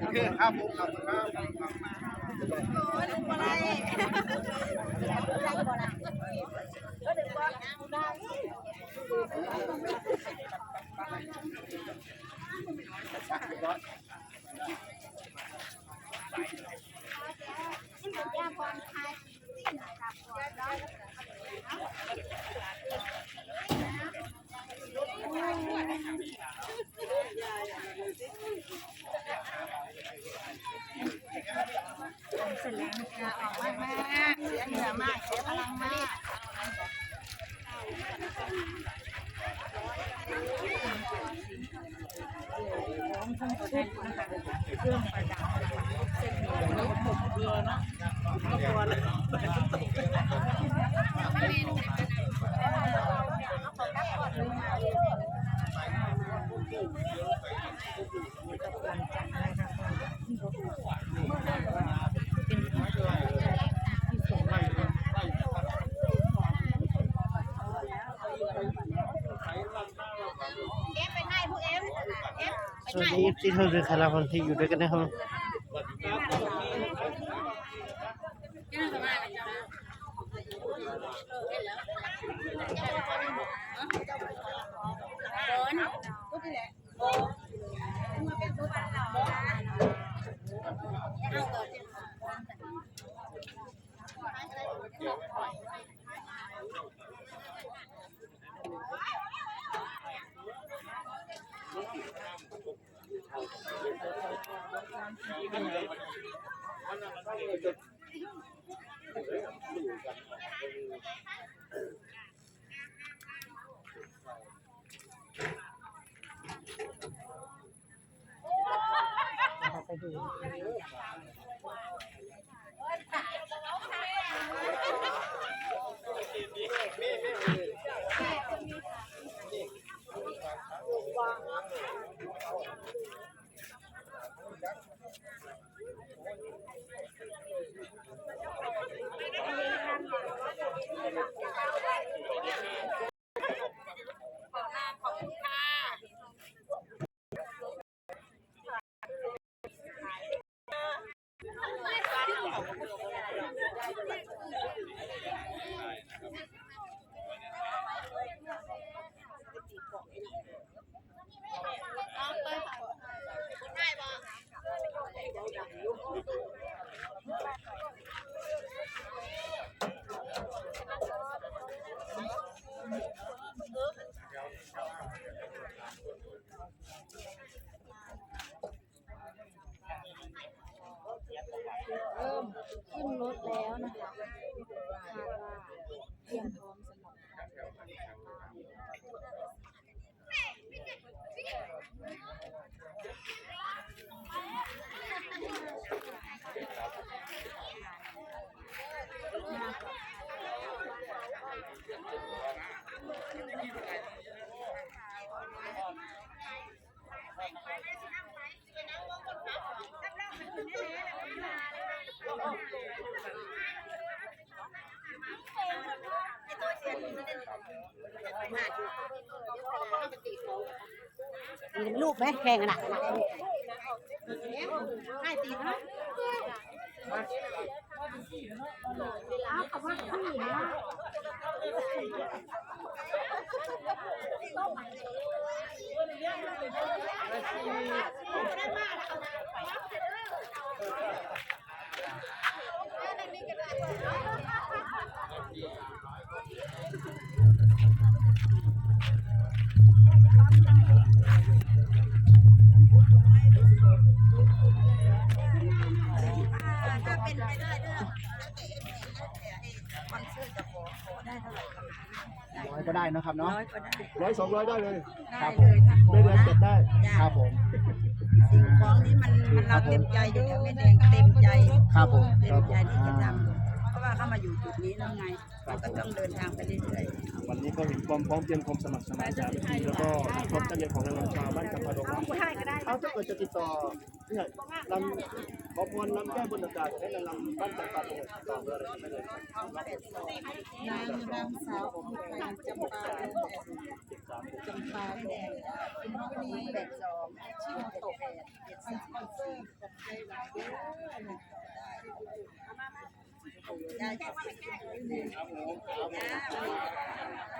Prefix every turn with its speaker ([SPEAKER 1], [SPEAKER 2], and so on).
[SPEAKER 1] โอ
[SPEAKER 2] เค
[SPEAKER 3] ครับผมขอบคุณค
[SPEAKER 1] รับ เ เชื่องประดับ
[SPEAKER 3] เส้นผมเบลอเนาะ
[SPEAKER 4] ฟไปให้พวกเอฟเอ ฟ
[SPEAKER 5] สวัสดีที่เท่า เรือคาราคนที่อยู่ด้ ขึ้นรถ
[SPEAKER 4] แล้วนะคะ
[SPEAKER 1] มีรูปไหมแข่งกันอะให้ตีนะเอาคำว่าพี่นะ
[SPEAKER 4] คอนเสิร์ตจะขอขอได้เท่าไหร่
[SPEAKER 3] ร้อยก็ได้นะครับเนาะ
[SPEAKER 4] ร้อยก็ได้
[SPEAKER 3] ร้อยสองร้อยได้เลยค
[SPEAKER 4] ได้
[SPEAKER 3] รับผ
[SPEAKER 4] เล
[SPEAKER 3] ม
[SPEAKER 4] ยถ้าขอ
[SPEAKER 3] ไม่เดือน
[SPEAKER 4] นะ
[SPEAKER 3] เก็บได้ครับผม
[SPEAKER 4] สิ่งของนี้มันมันเราเต็มใจอยู่แล้วแม่แดงเต็มใจ
[SPEAKER 3] ครับผม
[SPEAKER 4] เต็มใจที่จะทำเพราะว่าเข้ามาอยู่จุดนี้แล้วไงเราก็ต้องเดินทางไปเรื่อย
[SPEAKER 6] วันนี้ก็เห็นความพร้อมเพรียงความสมัครสมานสามัคคีแล้วก็ความตั้งใจของแรงงานชาวบ้านจำปาดง
[SPEAKER 3] เอาถ้าเกิดจะติดต่อเนี่ยลำ ขอพรลำแก้บนอากาศให้ลำบ้านจำปาดงติดต่อเบอร์อะไม่ได้
[SPEAKER 4] ๆนางนางสาวของแดงจำปาดงจำปาแดงคุณพ่อนี้แบกสองชื่อตกแปดเจ็ดสามสี่ได้